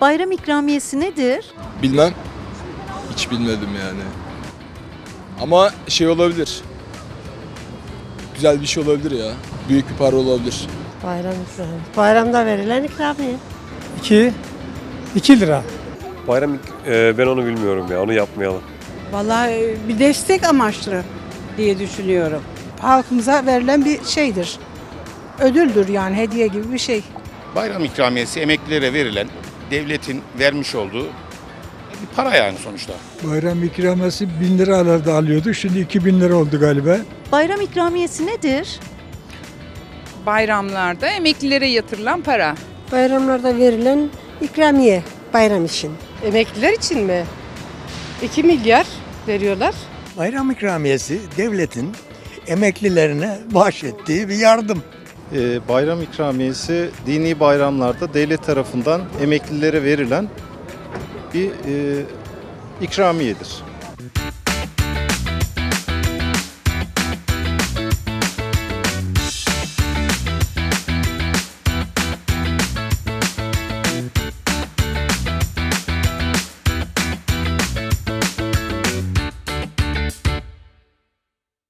Bayram ikramiyesi nedir? Bilmem. Hiç bilmedim yani. Ama şey olabilir. Güzel bir şey olabilir ya. Büyük bir para olabilir. Bayram ikramı. Bayramda verilen ikramiye. 2 2 lira. Bayram e, ben onu bilmiyorum ya onu yapmayalım. Vallahi bir destek amaçlı diye düşünüyorum. Halkımıza verilen bir şeydir. Ödüldür yani hediye gibi bir şey. Bayram ikramiyesi emeklilere verilen devletin vermiş olduğu bir para yani sonuçta. Bayram ikramiyesi 1000 liralarda alıyordu. Şimdi 2000 lira oldu galiba. Bayram ikramiyesi nedir? bayramlarda emeklilere yatırılan para. Bayramlarda verilen ikramiye bayram için. Emekliler için mi? 2 milyar veriyorlar. Bayram ikramiyesi devletin emeklilerine bahşettiği bir yardım. Ee, bayram ikramiyesi dini bayramlarda devlet tarafından emeklilere verilen bir e, ikramiyedir.